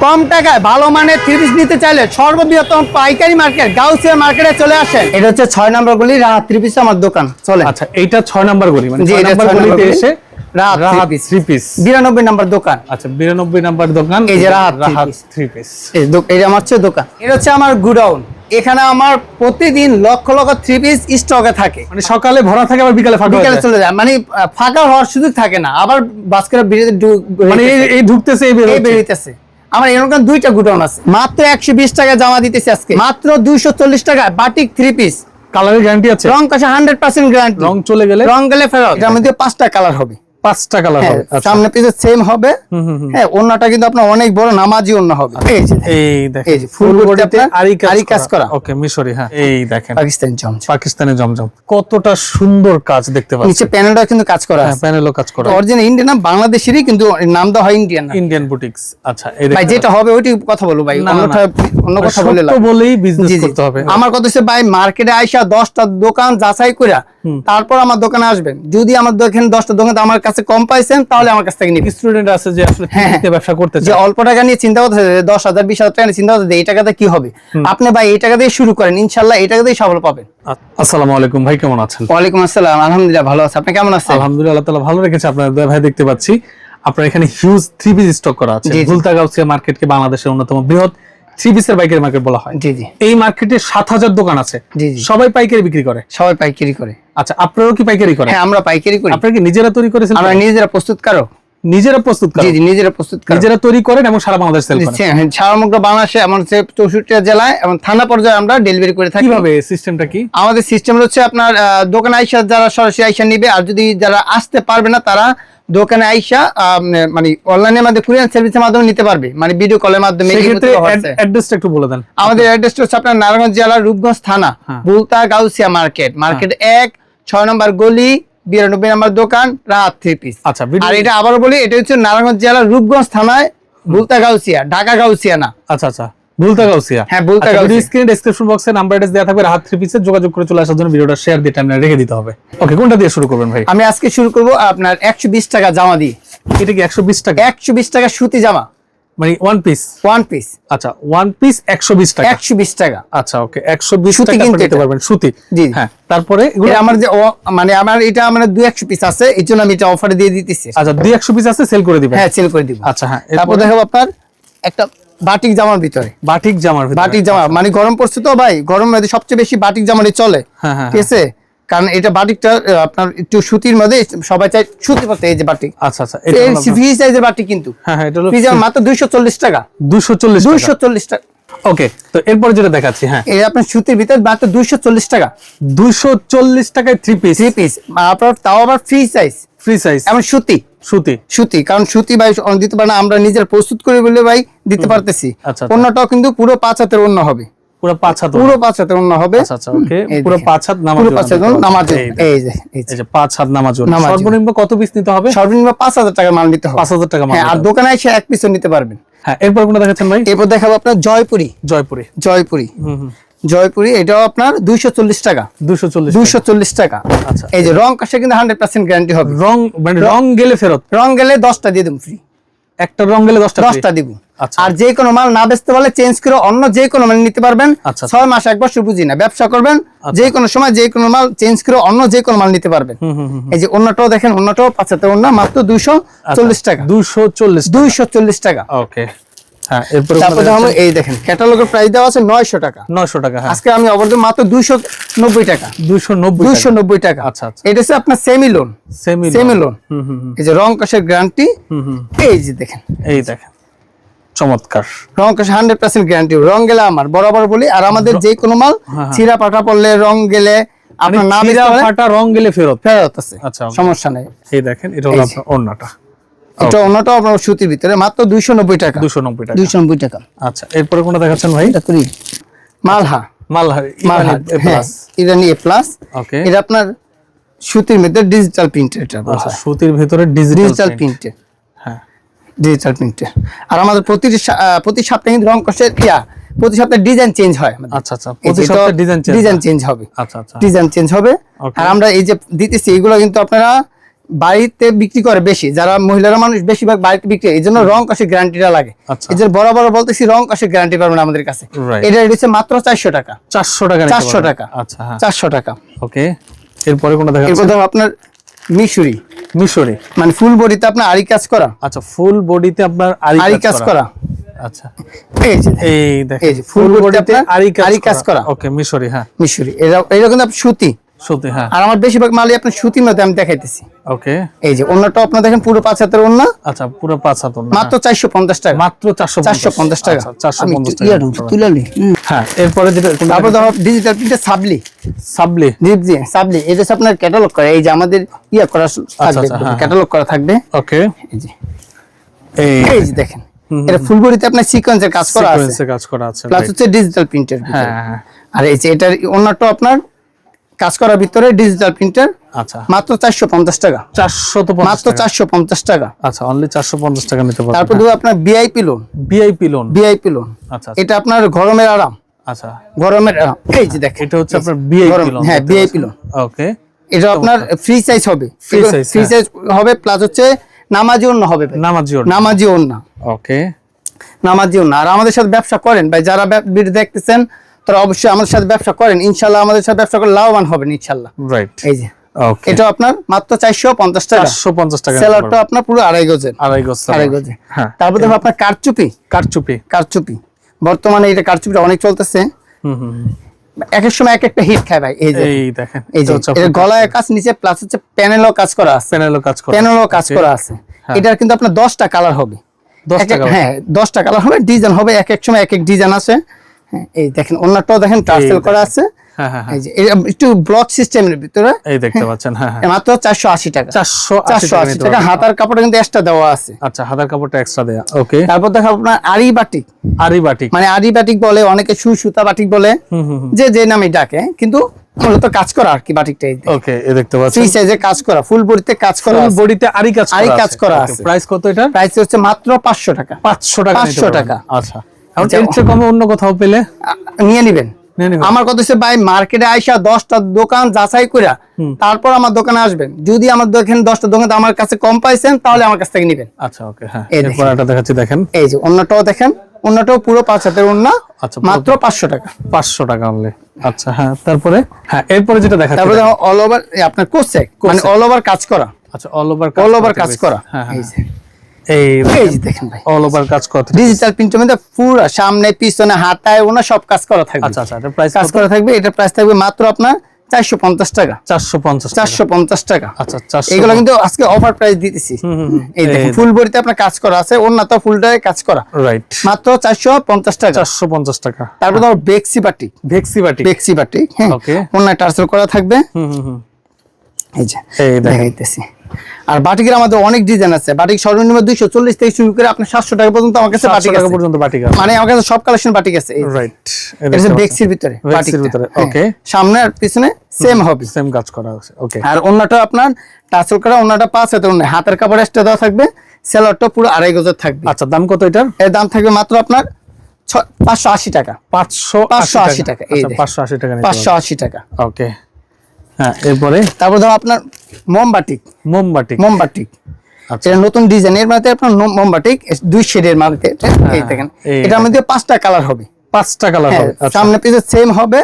কম টাকায় ভালো মানের থ্রি পিস নিতে চাইলে সর্ববৃহত্তম পাইকারি মার্কেট গাউসিয়া মার্কেটে চলে আসেন। এটা হচ্ছে ছয় নম্বর গলি রাত থ্রি পিস আমার দোকান। চলে আচ্ছা এইটা ছয় নাম্বার গলি মানে ছয় নাম্বার গলিতে এসে আমার হচ্ছে দোকান। এটা হচ্ছে আমার গুডাউন। এখানে আমার প্রতিদিন লক্ষ লক্ষ থ্রি পিস স্টকে থাকে। মানে সকালে ভরা থাকে আবার বিকালে ফাঁকা হয়ে চলে যায়। মানে ফাঁকা হওয়ার সুযোগ থাকে না। আবার বাস্কের মানে এই- ঢুকতেছে এই আমার এরকম দুইটা গুডাউন আছে। মাত্র একশো বিশ টাকা জমা দিতেছে আজকে। মাত্র দুইশো চল্লিশ টাকা বাটিক থ্রি পিস কালারের গ্যারান্টি আছে? রং কাছে হান্ড্রেড পার্সেন্ট গ্যারান্টি রং চলে গেলে? রং গেলে ফেরত। এটার মধ্যে পাঁচটা কালার হবে। পাঁচটা কালার হবে। সামনে পিছে সেম হবে। হুম, হুম, হুম। হ্যাঁ অন্যটা কিন্তু আপনার অনেক বড় নামাজি অন্য হবে। এই যে এই দেখেন এই যে ফুল বডিতে আরি আরি কাজ করা। ওকে মিশরি হ্যাঁ। এই দেখেন। পাকিস্তান জমজ পাকিস্তানি জমজম কতটা সুন্দর কাজ দেখতে পাচ্ছেন নিচে প্যানেলটা কিন্তু কাজ করা হ্যাঁ আছে। প্যানেলও কাজ করা। অরিজিনাল ইন্ডিয়ান না বাংলাদেশেরই কিন্তু নাম দেওয়া হয় ইন্ডিয়ান ইন্ডিয়ান বুটিক্স আচ্ছা এই ভাই যেটা হবে ওইটি কথা বলব ভাই অন্যটা অন্য কথা বলে লাভ বলেই বিজনেস। করতে হবে। আমার কথা হচ্ছে ভাই মার্কেটে আইসা দশটা দোকান যাচাই করে তারপর আমার দোকানে আসবেন। যদি আমার দোকান দশটা দোকান আমার কাছে কম পাইছেন তাহলে আমার কাছ থেকে নিবেন। স্টুডেন্ট আছে যে আসলে হ্যাঁ, ফ্রিতে ব্যবসা করতে যে অল্প টাকা নিয়ে চিন্তা করতেছে যে দশ হাজার বিশ হাজার টাকা নিয়ে চিন্তা করতেছে এই টাকাতে কি হবে? আপনি ভাই এই টাকা দিয়ে শুরু করেন ইনশাল্লাহ এই টাকা দিয়ে সফল পাবেন। আসসালামু আলাইকুম ভাই কেমন আছেন? ওয়ালাইকুম আসসালাম আলহামদুলিল্লাহ ভালো আছে। আপনি কেমন আছেন? আলহামদুলিল্লাহ আল্লাহ তাআলা ভালো রেখেছে। আপনার ভাই দেখতে পাচ্ছি। আপনার এখানে হিউজ থ্রি পিস স্টক করা আছে। গাউসিয়া মার্কেটকে বাংলাদেশের অন্যতম বৃহৎ থ্রি পিসের বাইকের মার্কেট বলা হয়। জি জি। এই মার্কেটে সাত হাজার দোকান আছে। জি, জি। সবাই পাইকারি বিক্রি করে। সবাই পাইকারি করে। আচ্ছা আপনারাও কি পাইকারি করেন? হ্যাঁ আমরা পাইকারি করি। আপনারা কি নিজেরা তৈরি করেছেন আমরা নিজেরা প্রস্তুত কারও নিজেরা প্রস্তুত করেন জি নিজেরা প্রস্তুত কারও নিজেরা তৈরি করেন এবং সারা বাংলাদেশ সেল করেন? হ্যাঁ, সমগ্র বাংলাদেশে এমন হচ্ছে চৌষট্টি জেলায় এবং থানা পর্যায়ে আমরা ডেলিভারি করে থাকি। কীভাবে সিস্টেমটা কি? আমাদের সিস্টেম হচ্ছে আপনার দোকানে আইসা যারা সরাসরি আইসা নিবে আর যদি যারা আসতে পারবে না তারা দোকানে আইসা মানে অনলাইনের মাধ্যমে কুরিয়ার সার্ভিসের মাধ্যমে নিতে পারবে। মানে ভিডিও কলের মাধ্যমে অ্যাড্রেসটা একটু বলে দেন। আমাদের অ্যাড্রেসটা হচ্ছে আপনার নারায়ণগঞ্জ জেলার রূপগঞ্জ থানা হ্যাঁ। বুলতা গাউসিয়া মার্কেট মার্কেট এক ছয় নম্বর গলি বিরানব্বই নম্বর দোকান রাত থ্রি পিস আচ্ছা আর এটা আবার বলি এটা হচ্ছে নারায়ণগঞ্জ জেলার রূপগঞ্জ থানায় বুলতা গাউসিয়া ঢাকা গাউসিয়া না। আচ্ছা আচ্ছা ভুলতা গাউসিয়া হ্যাঁ, ভুলতা গাউসিয়া। স্ক্রিন ডেসক্রিপশন বক্সে নাম্বার অ্যাড্রেস দেওয়া থাকবে হাত থ্রি পিসে যোগাযোগ করে চলে আসার জন্য ভিডিওটা শেয়ার দিয়ে টাইমলাইনে রেখে দিতে হবে। ওকে কোনটা দিয়ে শুরু করবেন ভাই? আমি আজকে শুরু করব আপনার একশো বিশ টাকা জামা দিয়ে। এটা কি একশো বিশ টাকা? একশো বিশ টাকা সুতি জামা। মানে ওয়ান পিস ওয়ান পিস আচ্ছা ওয়ান পিস একশো বিশ টাকা। একশো বিশ টাকা। আচ্ছা ওকে একশো বিশ সুতি টাকা আপনি নিতে পারবেন সুতি। জি। হ্যাঁ তারপরে এগুলো আমার যে মানে আমার এটা মানে দুই একশো পিস আছে এই জন্য আমি এটা অফারে দিয়ে দিতেছি। আচ্ছা দুই একশো পিস আছে সেল করে দিবেন। হ্যাঁ সেল করে দিব। আচ্ছা হ্যাঁ তারপর দেখাবো আপনার একটা বাটিক জামার ভিতরে। বাটিক জামার ভিতরে। বাটিক জামা মানে গরম পড়ছে তো ভাই গরম সবচেয়ে বেশি বাটিক জামারই চলে। হ্যাঁ, হ্যাঁ, ঠিক আছে? কারণ এটা বাটিকটা আপনার একটু সুতির মধ্যে সবাই চাই সুতি পড়তে এই যে বাটিক। আচ্ছা আচ্ছা এটা সাইজের বাটিক কিন্তু। হ্যাঁ হ্যাঁ এটা হলো ফ্রি জামা মাত্র দুইশো চল্লিশ টাকা। দুশো চল্লিশ দুইশো চল্লিশ টাকা। ওকে তো এরপর যেটা দেখাচ্ছি হ্যাঁ। এই আপনার সুতির ভিতরে মাত্র দুইশো চল্লিশ টাকা। দুশো চল্লিশ টাকায় থ্রি পিস থ্রি পিস আপনার তাও আবার ফ্রি সাইজ ফ্রি সাইজ এমন সুতি। সুতি। সুতি কারণ সুতি ভাই দিতে পারে না আমরা নিজের প্রস্তুত করি বলে ভাই দিতে পারতেছি। আচ্ছা, আচ্ছা। অন্যটাও কিন্তু পুরো পাঁচ হাতের অন্য হবে। পুরো পাঁচ হাত পুরো পাঁচ হাতের অন্য হবে। আচ্ছা আচ্ছা ওকে পুরো পাঁচ হাত নামাজ পুরো পাঁচ হাতের নামাজ এই যে এই যে। পাঁচ হাত নামাজ নামাজ সর্বনিম্ন কত পিস নিতে হবে? সর্বনিম্ন পাঁচ হাজার টাকা মাল নিতে হবে। পাঁচ হাজার টাকা মাল হ্যাঁ আর দোকানে এসে এক পিসও নিতে পারবেন। হ্যাঁ এরপর কোনটা দেখাচ্ছেন ভাই? এরপর দেখাবো আপনার জয়পুরি। জয়পুরে। জয়পুরি। হুম হুম। জয়পুরি এটাও আপনার দুইশো চল্লিশ টাকা। দুশো চল্লিশ দুইশো চল্লিশ টাকা। আচ্ছা। এই যে রং কাছে কিন্তু হান্ড্রেড পার্সেন্ট গ্যারান্টি হবে। রং মানে রং গেলে ফেরত? রং গেলে দশটা দিয়ে দেবো ফ্রি একটা রং গেলে দশটা। দশটা দিব। আর যে কোনো মাল না বেচতে পারলে চেঞ্জ করে অন্য যে কোনো মাল নিতে পারবেন। আচ্ছা। ছয় মাস এক বছর বুঝি না ব্যবসা করবেন। যে কোনো সময় যে কোনো মাল চেঞ্জ করে অন্য যে কোনো মাল নিতে পারবেন। এই যে অন্যটাও দেখেন অন্যটাও পাঁচাতে অন্য মাত্র দুইশো চল্লিশ টাকা। দুইশো চল্লিশ দুইশো চল্লিশ টাকা। ওকে হ্যাঁ এই দেখেন ক্যাটালগের প্রাইস দেওয়া আছে নয়শো টাকা। নয়শো টাকা হ্যাঁ। আজকে আমি মাত্র দুইশো নব্বই টাকা। নব্বই দুইশো নব্বই টাকা। আচ্ছা, আচ্ছা। এটা হচ্ছে আপনার semi lawn semi semi lawn এই যে রং কাশের গ্যারান্টি এই যে দেখেন। এই দেখেন। চমৎকার। রং কাশ হান্ড্রেড পার্সেন্ট গ্যারান্টি রং গেলে আমার বরাবর বলি আর আমাদের যে কোনো মাল হ্যাঁ, পাটা পড়লে রং গেলে আপনার নাম ফাটা রং গেলে ফেরত? ফেরত আছে আচ্ছা, সমস্যা নেই। এই দেখেন এটা হলো আপনার অন্যটা এটা অন্যটাও আপনার সুতির ভিতরে মাত্র টাকা। টাকা। টাকা। আচ্ছা এরপরে কোনটা দেখাচ্ছেন ভাই? এটা করি মালহা। মালহার মালহা হ্যাঁ প্লাস ইরানি এ প্লাস ওকে। এটা আপনার সুতির মধ্যে ডিজিটাল প্রিন্ট এটা আচ্ছা হয়। সুতির ভিতরে ডিজিটাল ডিজিটাল প্রিন্টে হ্যাঁ ডিজিটাল প্রিন্টে আর আমাদের প্রতি প্রতি সপ্তাহে কিন্তু রং কষের ইয়া প্রতি সপ্তাহে ডিজাইন চেঞ্জ হয় আচ্ছা আচ্ছা প্রতি সপ্তাহে ডিজাইন চেঞ্জ ডিজাইন চেঞ্জ হবে। আচ্ছা আচ্ছা। ডিজাইন চেঞ্জ হবে। আর আমরা এই যে দিতেছি এগুলো কিন্তু আপনারা বাড়িতে বিক্রি করে বেশি। যারা মহিলারা মানুষ বেশিরভাগ বাড়িতে বিক্রি এই জন্য রং কষের গ্যারান্টিটা লাগে। আচ্ছা। এই যে বড় বড় বলতেছি রং কষের গ্যারান্টি পাবেন আমাদের কাছে. এটা হচ্ছে মাত্র চারশো টাকা। চারশো টাকা নিতে 400 টাকা। আচ্ছা হ্যাঁ। চারশো টাকা। ওকে এরপরে কোনটা এরপর দেখাচ্ছেন ধরো আপনার মিশুরি। মিশরি। মানে ফুল বডিতে আপনার আরি কাজ করা? আচ্ছা ফুল বডিতে আপনার আরি আরি কাজ করা। আচ্ছা। এই যে এই দেখেন ফুল বডিতে আড়ি আরি কাজ করা। ওকে মিশরি হ্যাঁ। মিশরে। এটা এটা কিন্তু আপনার সুতি হ্যাঁ। আর আমার বেশিরভাগ মালই আপনার সুতির মধ্যে আমি দেখাইতেছি। ওকে। এই যে অন্যটা আপনার দেখেন পুরো পাঁচ হাতের অন্য আচ্ছা পুরো পাঁচ হাত মাত্র চারশো পঞ্চাশ টাকা। হ্যাঁ। মাত্র চারশো চারশো পঞ্চাশ টাকা। চারশো আমি পঞ্চাশ একটু ইয়া টাকা তুলে নি। হ্যাঁ এরপরে যেটা তারপর ধরো ডিজিটাল প্রিন্টের সাবলি। সাবলি। ডিপ জি সাবলি। এটা হচ্ছে আপনার ক্যাটালগ করা এই যে আমাদের ইয়া করা থাকবে আচ্ছা, হ্যাঁ, ক্যাটালগ করা থাকবে। ওকে। এই যে। এই যে দেখেন এটা ফুলবড়িতে আপনার সিকোয়েন্সের কাজ করা আছে। সিকোয়েন্সে কাজ করা আছে প্লাস হচ্ছে ডিজিটাল প্রিন্টের হ্যাঁ হ্যাঁ আর এই যে এটার অন্যটা আপনার কাজ করার ভিতরে ডিজিটাল প্রিন্টার আচ্ছা। মাত্র চারশো পঞ্চাশ টাকা। চারশো তো মাত্র চারশো পঞ্চাশ টাকা। আচ্ছা অনলি চারশো পঞ্চাশ টাকা নিতে তারপর পারবেন আপনার VIP lawn VIP lawn VIP lawn আচ্ছা। এটা আপনার গরমের আরাম। আচ্ছা। গরমের এই যে দেখেন। এটা হচ্ছে আপনার ভিআইপি লোন হ্যাঁ, VIP loan। ওকে এটা আপনার ফ্রি সাইজ হবে। ফ্রি হ্যাঁ। সাইজ হবে প্লাস হচ্ছে নামাজি অন্য হবে নামাজি ওড়না। নামাজি অন্য ওকে নামাজি অন্য আর আমাদের সাথে ব্যবসা করেন ভাই যারা ভিডিও দেখতেছেন তারা অবশ্যই আমাদের সাথে ব্যবসা করেন। ইনশাল্লাহ আমাদের সাথে ব্যবসা করে লাভবান হবেন ইনশাল্লাহ। রাইট এই যে। এটা আপনার মাত্র চারশো পঞ্চাশ টাকা। চারশো পঞ্চাশ টাকা। সেলারটা আপনার পুরো আড়াই গজের। আড়াই গজ আড়াই গজে। তারপর দেখো আপনার কারচুপি। কারচুপি। কারচুপি। বর্তমানে এটা কারচুপিটা অনেক চলতেছে। হুম হুম হুম। এক এক সময় এক একটা হিট খায় ভাই এই যে। এই দেখেন এই যে এর গলায় কাজ নিচে প্লাস হচ্ছে প্যানেলও কাজ করা আছে। প্যানেলও কাজ করা প্যানেলও কাজ করা আছে। এটার কিন্তু আপনার দশটা কালার হবে। দশ এক এক- টাকা হ্যাঁ দশটা কালার হবে ডিজাইন হবে এক এক সময় এক এক ডিজাইন আছে। হ্যাঁ, এই দেখেন অন্যটাও দেখেন টার্সেল করা আছে। হ্যাঁ হ্যাঁ এই যে একটু ব্লক সিস্টেমের ভিতরে এই দেখতে পাচ্ছেন হ্যাঁ মাত্র টাকা। হাতার কাপড়টা কিন্তু এক্সট্রা দেওয়া আছে। আচ্ছা হাতার কাপড়টা এক্সট্রা দেয়া ওকে তারপর দেখো আপনার আরি বাটিক। আরি বাটিক। মানে আরি বাটিক বলে অনেকে সু সুতা বাটিক বলে যে যে নামে ডাকে কিন্তু মূলত কাজ করা আর কি বাটিকটা ওকে দেখতে ফ্রি সাইজে কাজ করা ফুল বডিতে কাজ করা ফুল বডিতে আরি কাজ আরি কাজ করা আছে। প্রাইস কত এটা প্রাইস হচ্ছে মাত্র পাঁচশো টাকা। পাঁচশো টাকা নিতে 500 টাকা। আচ্ছা। এখন আচ্ছা, এর চেয়ে কমে অন্য কোথাও পেলে? নিয়ে নিবেন। আমার কথা হচ্ছে ভাই মার্কেটে আইসা দশটা দোকান যাচাই করে তারপর আমার দোকানে আসবেন। যদি আমার দোকানে দশটা দোকান আমার কাছে কম পাইছেন তাহলে আমার কাছ থেকে নিবেন। আচ্ছা ওকে হ্যাঁ। দেখাচ্ছি দেখেন। এই যে অন্যটাও দেখেন। অন্যটাও পুরো পাঁচ হাতের অন্য আচ্ছা, মাত্র পাঁচশো টাকা। পাঁচশো টাকা অনলি আচ্ছা হ্যাঁ তারপরে? হ্যাঁ এরপরে যেটা তারপরে অল ওভার আপনার মানে অল ওভার কাজ করা। আচ্ছা অল ওভার অল ওভার কাজ করা। হ্যাঁ হ্যাঁ। এই দেখেন ভাই। অল ওভার কাজ করা ডিজিটাল প্রিন্টের মধ্যে পুরো সামনে পিছনে হাতায় ওনা সব কাজ করা থাকবে। আচ্ছা আচ্ছা এটা প্রাইস কাজ করা থাকবে এটা প্রাইস থাকবে মাত্র আপনার চারশো পঞ্চাশ টাকা। চারশো পঞ্চাশ চারশো পঞ্চাশ টাকা। আচ্ছা চারশো এগুলো কিন্তু আজকে অফার প্রাইস দিতেছি। এই দেখেন ফুল বডিতে আপনার কাজ করা আছে অন্য তো ফুলটায় কাজ করা। রাইট মাত্র চারশো পঞ্চাশ টাকা। চারশো পঞ্চাশ টাকা। তারপর ধরো বেক্সি বাটি। ভেক্সি বাটি। বেক্সি বাটি হ্যাঁ। টার্সেল করা থাকবে। হুম হুম হুম। এই যে দেখাইতেছি। আর বাটিকের আমাদের অনেক ডিজাইন আছে। বাটিক সর্বনিম্ন দুইশো চল্লিশ থেকে শুরু করে আপনার সাতশো টাকা পর্যন্ত আমার কাছে বাটিক টাকা পর্যন্ত বাটিক আছে। মানে আমার কাছে সব কালেকশন বাটিক আছে। রাইট এটা হচ্ছে ভিতরে বাটিকটা। ভিতরে, হ্যাঁ। okay. সামনে আর পিছনে সেম হবে। সেম কাজ করা আছে ওকে আর অন্যটা আপনার টাসল করা অন্যটা পাঁচ হাতে অন্য। হাতের কাপড় এক্সট্রা দেওয়া থাকবে সেলারটা পুরো আড়াই গজের থাকবে। আচ্ছা দাম কত এটার? এর দাম থাকবে মাত্র আপনার পাঁচশো আশি টাকা। পাঁচশো 580 টাকা, এই আচ্ছা, পাঁচশো আশি টাকা পাঁচশো আশি টাকা। ওকে হ্যাঁ এরপরে? তারপর ধরো আপনার মোমবাটিক মোমবাটিক মোমবাটিক আচ্ছা। নতুন ডিজাইন এর মধ্যে আপনার মোমবাটিক দুই শেডের মধ্যে এই দেখেন। এটার মধ্যে পাঁচটা কালার হবে। পাঁচটা কালার হ্যাঁ, হবে আচ্ছা। সামনে সেম হবে।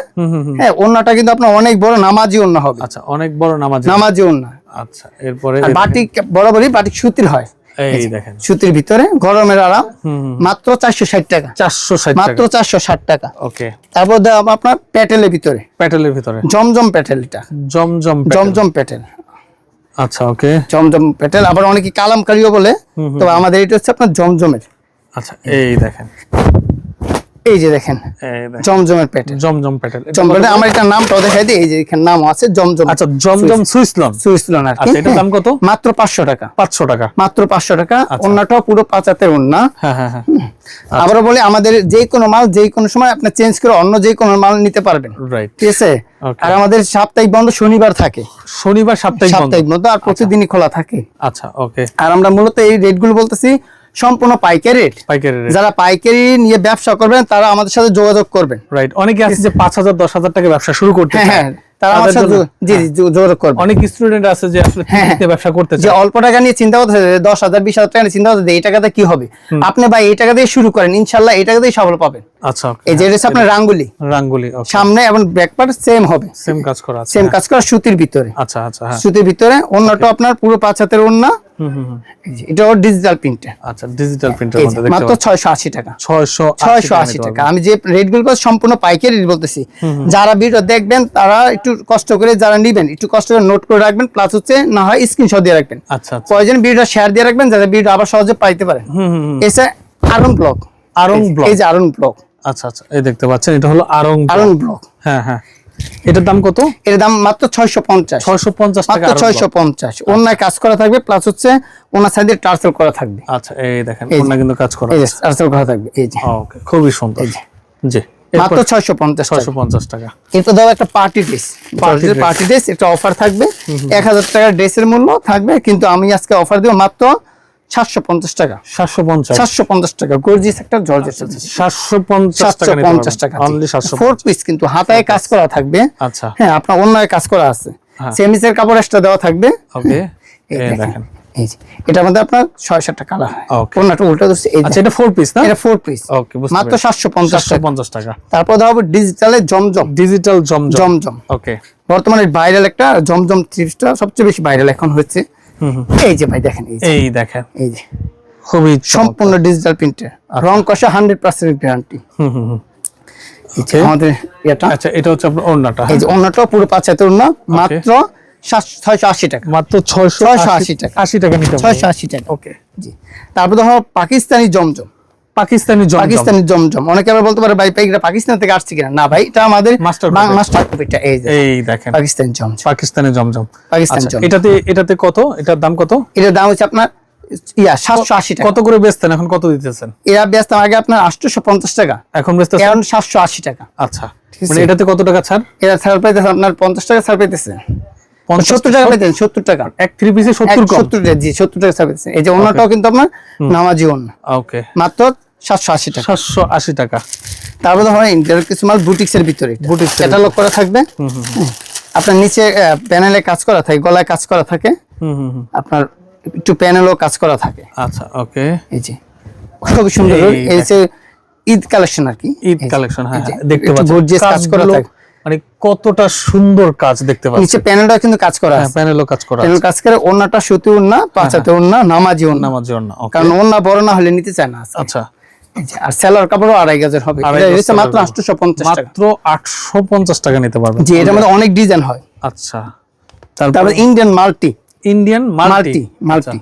হ্যাঁ কিন্তু আপনার অনেক বড় নামাজি অন্য হবে। আচ্ছা অনেক বড় নামাজ নামাজি অন্য আচ্ছা এরপরে বাটিক বরাবরই বাটিক সুতির হয়। এই দেখেন। সুতির ভিতরে গরমের আরাম মাত্র চারশো ষাট টাকা। চারশো ষাট মাত্র চারশো ষাট টাকা। ওকে। তারপর আপনার প্যাটেলের ভিতরে। প্যাটেলের ভিতরে। জমজম প্যাটেলটা জমজম প্যাটেল। জমজম প্যাটেল। আচ্ছা ওকে। জমজম প্যাটেল আবার অনেকে কালামকারিও বলে তো আমাদের এটা হচ্ছে আপনার জমজমের। আচ্ছা এই দেখেন। এই যে দেখেন জমজমের প্যাটেল জমজম প্যাটেল এটা জমজম আমার এটা নামটাও দেখাই দিই এই যে এখানে নাম আছে জমজম আচ্ছা জমজম সুইসলন সুইসলন আর আচ্ছা এটার দাম কত? মাত্র পাঁচশো টাকা। পাঁচশো টাকা। মাত্র পাঁচশো টাকা। আচ্ছা। অন্যটাও পুরো পাঁচ হাতের অন্য হ্যাঁ হ্যাঁ হ্যাঁ। আবারও বলি আমাদের যে কোনো মাল যে কোনো সময় আপনি চেঞ্জ করে অন্য যে কোনো মাল নিতে পারবেন। রাইট ঠিক আছে? আর আমাদের সাপ্তাহিক বন্ধ শনিবার থাকে। শনিবার সাপ্তাহিক বন্ধ। সাপ্তাহিক বন্ধ আর প্রতিদিনই খোলা থাকে। আচ্ছা ওকে আর আমরা মূলত এই রেটগুলো বলতেছি সম্পূর্ণ পাইকারি রেট পাইকারি রেট যারা পাইকারি নিয়ে ব্যবসা করবেন তারা আমাদের সাথে যোগাযোগ করবেন। রাইট অনেকে আছে যে পাঁচ হাজার দশ হাজার টাকা ব্যবসা শুরু করতে হ্যাঁ চায়। হ্যাঁ। তারা আমার সাথে জি জি যোগাযোগ করবে অনেক স্টুডেন্ট আছে যে আসলে হ্যাঁ, ফ্রিতে ব্যবসা করতে যে অল্প টাকা নিয়ে চিন্তা যে দশ হাজার টাকা নিয়ে চিন্তা করতেছে এই টাকাতে কি হবে? আপনি ভাই এই টাকা দিয়ে শুরু করেন ইনশাল্লাহ এই টাকা দিয়ে সফল পাবেন। আচ্ছা এই যে হচ্ছে আপনার রাঙ্গুলি। রাঙ্গুলি সামনে এবং ব্যাকপার্ট সেম হবে। সেম কাজ করা আছে সেম কাজ করা সুতির ভিতরে। আচ্ছা আচ্ছা হ্যাঁ। সুতির ভিতরে অন্যটা আপনার পুরো পাঁচ হাতের ওন্না এটা ডিজিটাল প্রিন্টে আচ্ছা ডিজিটাল প্রিন্টের মধ্যে দেখতে মাত্র ছয়শো আশি টাকা। ছয়শো ছয়শো আশি টাকা। আমি যে রেটগুলো সম্পূর্ণ পাইকারি বলতেছি যারা ভিডিও দেখবেন তারা একটু কষ্ট করে যারা নিবেন একটু কষ্ট করে নোট করে রাখবেন প্লাস হচ্ছে না হয় স্ক্রিনশট দিয়ে রাখবেন। আচ্ছা আচ্ছা। প্রয়োজন ভিডিওটা শেয়ার দিয়ে রাখবেন যাতে ভিডিও আবার সহজে পাইতে পারেন। এসে আরন ব্লক আরং ব্লক এই যে আরন ব্লক আচ্ছা আচ্ছা এই দেখতে পাচ্ছেন এটা হলো আরং। আরন ব্লক হ্যাঁ হ্যাঁ। এটার দাম কত? এর দাম মাত্র ছয়শো পঞ্চাশ। ছয়শো পঞ্চাশ মাত্র ছয়শো পঞ্চাশ। অন্যায় কাজ করা থাকবে প্লাস হচ্ছে ওনার সাইডে টার্সেল করা থাকবে। আচ্ছা এই দেখেন এই যে। ওনা কিন্তু কাজ করা টার্সেল করা থাকবে এই যে। ওকে খুবই সুন্দর। জি মাত্র ছয়শো পঞ্চাশ ছয়শো পঞ্চাশ টাকা। ধরো একটা পার্টি ড্রেস পার্টি ড্রেস একটা অফার থাকবে। এক হাজার টাকার ড্রেসের মূল্য থাকবে কিন্তু আমি আজকে অফার দেবো মাত্র সাতশো পঞ্চাশ টাকা। সাতশো পঞ্চাশ। সাতশো পঞ্চাশ টাকা গর্জিস একটা জর্জেট সাতশো পঞ্চাশ টাকা নিতে পঞ্চাশ পারবেন। টাকা Only সাতশো ফোর পিস কিন্তু হাতায় কাজ করা থাকবে। আচ্ছা। হ্যাঁ আপনার অন্য কাজ করা আছে। সেমিসের কাপড় এক্সট্রা দেওয়া থাকবে। ওকে এই এই দেখেন, দেখেন। এই যে এটার মধ্যে আপনার ছয় সাতটা কালার উল্টা ধরছে আচ্ছা এটা ফোর পিস না? এটা ফোর পিস ওকে মাত্র সাতশো পঞ্চাশ পঞ্চাশ টাকা। তারপর ধরো ডিজিটালে জমজম। ডিজিটাল জমজম। জমজম। ওকে বর্তমানে ভাইরাল একটা জমজম থ্রিপসটা সবচেয়ে বেশি ভাইরাল এখন হচ্ছে। এই যে ভাই দেখেন এই এই দেখেন। এই যে। খুবই সম্পূর্ণ ডিজিটাল প্রিন্টার রং কষা hundred percent guarantee hmm hmm hmm. আমাদের এটা আচ্ছা এটা হচ্ছে আপনার ওড়নাটা এই যে পুরো পাঁচ মাত্র ছয়শো আশি টাকা। মাত্র ছয়শো 680 টাকা। আশি টাকা নিতে ছয়শো আশি টাকা। ওকে জি। তারপর ধরো পাকিস্তানি জমজম। পাকিস্তানি জমজম। পাকিস্তানি জমজম। অনেকে আবার বলতে পারে ভাই এটা পাকিস্তান থেকে আসছে কিনা? না ভাই এটা আমাদের মাস্টার কপিটা এই এই দেখেন। পাকিস্তানি জমজম। পাকিস্তানি জমজম। পাকিস্তানি আচ্ছা, জমজম। এটাতে এটাতে কত? এটার দাম কত? এটার দাম হচ্ছে আপনার ইয়া টাকা। কত করে বেচতেন? এখন কত দিতেছেন? এরা ব্যস্ত আগে আপনার আটশোশো পঞ্চাশ টাকা। এখন বেচতেছেন? এখন সাতশো আশি টাকা। আচ্ছা। ঠিক মানে। এটাতে কত টাকা ছাড়? এরা ছাড় পাইতেছে আপনার পঞ্চাশ টাকা ছাড় পাইতেছে। পঞ্চাশ সত্তর টাকা পাইতেছেন সত্তর টাকা। এক থ্রি পিসে কম? টাকা জি সত্তর টাকা ছাড় এই যে কিন্তু আপনার নামাজি অন্য ওকে মাত্র সাতশো আশি টাকা। সাতশো আশি টাকা। তারপর ধরেন কিছু মাল বুটিক্সের ভিতরে। Boutique ক্যাটালগ করা থাকবে? আপনার নিচে প্যানেলে কাজ করা থাকে গলায় কাজ করা থাকে। আপনার একটু প্যানেলও কাজ করা থাকে। আচ্ছা ওকে। এই যে। খুবই সুন্দর। এই এই যে ঈদ কালেকশন আর কি। ঈদ কালেকশন হ্যাঁ হ্যাঁ, দেখতে পাচ্ছি কাজ করা থাকে। মানে কতটা সুন্দর কাজ দেখতে পাচ্ছি নিচে প্যানেলটা কিন্তু কাজ করা হ্যাঁ আছে। প্যানেলও কাজ করা প্যানেল কাজ করে ওন্নাটা সুতি ওন্না পাঁচাতে ওন্না নামাজি ওন্না নামাজ ওকে। কারণ ওন্না বড় না হলে নিতে চায় না আচ্ছা। আর সেলার কাপড়ও আড়াই গজের হবে। এটা মাত্র seller আটশোশো পঞ্চাশ টাকা। মাত্র আটশো পঞ্চাশ টাকা নিতে পারবেন। জি এটার মধ্যে অনেক ডিজাইন হয়। আচ্ছা। তারপর Indian multi Indian multi multi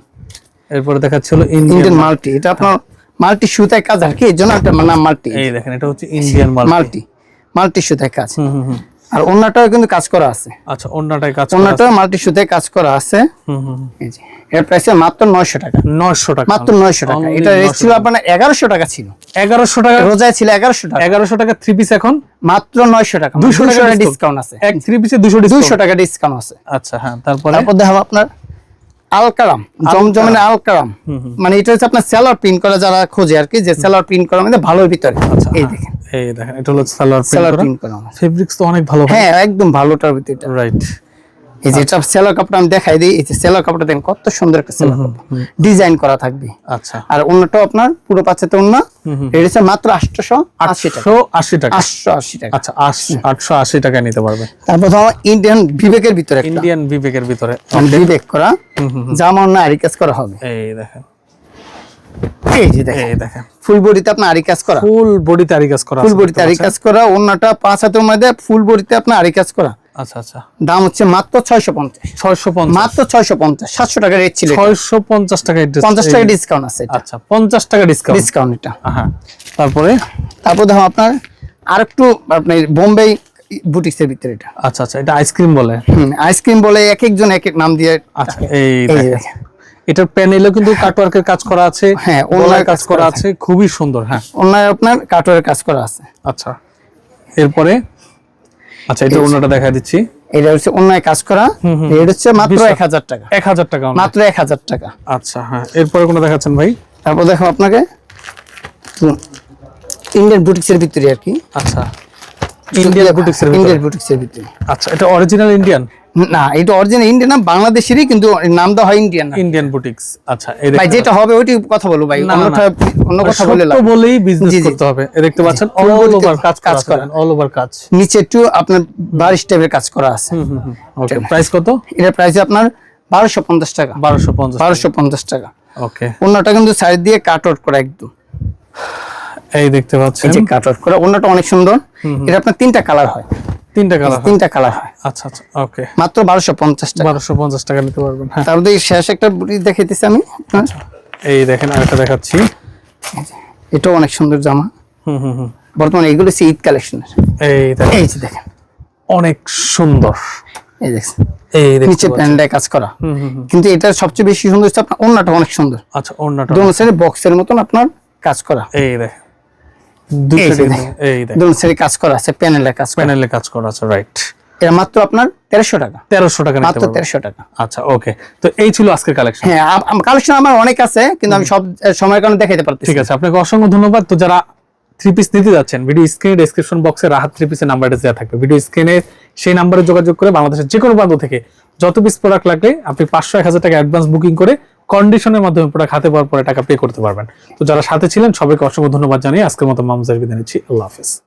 এরপরে দেখাচ্ছিল ইন্ডিয়ান ইন্ডিয়ান মাল্টি এটা আপনার মাল্টি সুতায় কাজ আর কি এই জন্য একটা নাম মাল্টি এই দেখেন এটা হচ্ছে ইন্ডিয়ান মাল্টি মাল্টি মাল্টি সুতায় কাজ। হুম হুম। আর অন্যটাও কিন্তু কাজ করা আছে। আচ্ছা অন্যটায় কাজ অন্যটাও মাল্টি সুতায় কাজ করা আছে। হুম হুম হুম। এই যে এর প্রাইস মাত্র নয়শো টাকা। নয়শো টাকা। মাত্র নয়শো টাকা। এটা রেট ছিল আপনার এগারোশো টাকা ছিল। এগারোশো টাকা? রোজায় ছিল এগারোশো টাকা। এগারোশো টাকা থ্রি পিস এখন? মাত্র নয়শো টাকা। 200 টাকা ডিসকাউন্ট আছে। এক থ্রি পিসে দুশো দুশো দুশো টাকা ডিসকাউন্ট আছে। আচ্ছা হ্যাঁ তারপরে? তারপর দেখাবো আপনার আলকারাম জমজমের আলকারাম মানে এটা হচ্ছে আপনার সেলার প্রিন্ট করা যারা খোঁজে আর কি যে সেলার প্রিন্ট করা মানে ভালোর ভিতরে। আচ্ছা এই হ্যাঁ। দেখেন। এই দেখেন এটা হলো সালোয়ার প্রিন্ট করা। ফেব্রিক্স তো অনেক ভালো। হ্যাঁ একদম ভালোটার ভিতরে এটা। রাইট এই যে এটা সেলার কাপড় আমি দেখাই দিই এই যে সেলার কাপড়টা দেখেন কত সুন্দর একটা সেলার ডিজাইন করা থাকবে। আচ্ছা। আর অন্যটাও আপনার পুরো অন্য এটা হচ্ছে মাত্র আটশোশো আশি টাকা। আটশো আশি টাকা। আটশো আশি টাকা। আচ্ছা আশ- আটশো আশি টাকা নিতে পারবে। তারপর ইন্ডিয়ান বিবেকের ভিতরে একটা। ইন্ডিয়ান বিবেকের ভিতরে। বিবেক করা। জামা আরি করা হবে। এই দেখেন। এই যে দেখেন এই দেখেন। ফুল বডিতে আপনার আরি কাজ করা। ফুল বডিতে আরি কাজ করা ফুল বডিতে আরি কাজ করা অন্যটা পাঁচ হাতের মধ্যে ফুল বডিতে আপনার আরি কাজ করা। আচ্ছা আচ্ছা। দাম হচ্ছে মাত্র মাত্র টাকা রেট ছিল টাকা ডিসকাউন্ট আছে আচ্ছা পঞ্চাশ টাকা ডিসকাউন্ট ডিসকাউন্ট এটা। হ্যাঁ তারপরে? তারপর দেখো আপনার আরেকটু আপনার বোম্বে বুটিক্সের ভিতরে এটা। আচ্ছা আচ্ছা এটা আইসক্রিম বলে। হুম আইসক্রিম বলে এক একজন এক এক নাম দিয়ে আচ্ছা এই এই দেখেন। এটার প্যানেলও কিন্তু কাটওয়ার্কের কাজ করা আছে হ্যাঁ, ওনার কাজ করা আছে খুবই সুন্দর হ্যাঁ। অন্যায় আপনার কাটোয়ারের কাজ করা আছে। আচ্ছা এরপরে? আচ্ছা এটা অন্যটা দেখা দিচ্ছি। এটা হচ্ছে অন্যায় কাজ করা। এটা হচ্ছে মাত্র বিশ এক হাজার টাকা। এক হাজার টাকা মাত্র এক হাজার টাকা। আচ্ছা হ্যাঁ এরপরে কোনো দেখাচ্ছেন ভাই? তারপর দেখো আপনাকে। ইন্ডিয়ান বুটিক্সের ভিতরে আর কি। আচ্ছা। ইন্ডিয়ান বুটিক্সের ইন্ডিয়ান বুটিক্সের ভিতরে। আচ্ছা এটা অরিজিনাল ইন্ডিয়ান না এটা অরিজিনাল ইন্ডিয়ান না বাংলাদেশেরই কিন্তু নাম দেওয়া হয় ইন্ডিয়ান না। ইন্ডিয়ান বুটিক্স আচ্ছা এই ভাই যেটা হবে ওইটি কথা বলো ভাই না, অন্যটা অন্য কথা বলে লাভ বলেই বিজনেস। করতে হবে। দেখতে পাচ্ছেন অল ওভার কাজ কাজ কাজ করা। করা। অল ওভার কাজ। নিচে একটু আপনার বারিশ টাইপের কাজ করা আছে। ওকে প্রাইস কত? এটার প্রাইস আপনার বারোশো পঞ্চাশ টাকা। বারোশো পঞ্চাশ বারোশো পঞ্চাশ টাকা। ওকে অন্যটা কিন্তু সাইড দিয়ে কাট আউট করা একদম। এই দেখতে পাচ্ছেন। এই যে কাট আউট করা অনেক সুন্দর। এটা আপনার তিনটা কালার হয়। তিনটা কালার তিনটা কালার হয়। আচ্ছা আচ্ছা ওকে। মাত্র বারোশো পঞ্চাশ টাকা। বারোশো পঞ্চাশ টাকা নিতে পারবেন হ্যাঁ। তার মধ্যে শেষ একটা বুটি দেখাইতেছি আমি এই দেখেন আরেকটা দেখাচ্ছি। এটাও অনেক সুন্দর জামা। হুম হুম হুম। বর্তমানে এগুলো হচ্ছে ঈদ কালেকশনের। এই দেখেন। এই যে দেখেন। অনেক সুন্দর। এই দেখছেন এই দেখতে নিচে পাচ্ছেন। কাজ করা। হুম হুম হুম। কিন্তু এটা সবচেয়ে বেশি সুন্দর হচ্ছে আপনার অন্যটা অনেক সুন্দর। আচ্ছা অন্যটা দোনো সাইডে বক্সের মতন আপনার কাজ করা। এই দেখেন। দুই এই যে সাইডে দেখেন। এই দেখেন। দোনো সাইডে কাজ করা আছে প্যানেলে কাজ প্যানেলে কাজ করা আছে রাইট এটা মাত্র আপনার তেরোশো টাকা। তেরোশো টাকা মাত্র তেরোশো টাকা। আচ্ছা ওকে তো এই ছিল আজকের কালেকশন হ্যাঁ কালেকশন আমার অনেক আছে কিন্তু আমি সব সময়ের কারণে দেখাতে পারতেছি ঠিক আছে আপনাকে অসংখ্য ধন্যবাদ। তো যারা থ্রি পিস নিতে যাচ্ছেন ভিডিও স্ক্রিনে ডেসক্রিপশন বক্সে রাহাত থ্রি পিসের নাম্বারটা দেওয়া থাকবে। ভিডিও স্ক্রিনে সেই নাম্বারে যোগাযোগ করে বাংলাদেশের যে কোনো প্রান্ত থেকে যত পিস প্রোডাক্ট লাগবে আপনি পাঁচশো এক হাজার টাকা অ্যাডভান্স বুকিং করে কন্ডিশনের মাধ্যমে প্রোডাক্ট খাতে পাওয়ার পরে টাকা পে করতে পারবেন। তো যারা সাথে ছিলেন, সবাইকে অসংখ্য ধন্যবাদ জানিয়ে আজকের মতো মামজার বিদায় নিচ্ছি। আল্লাহ হাফেজ।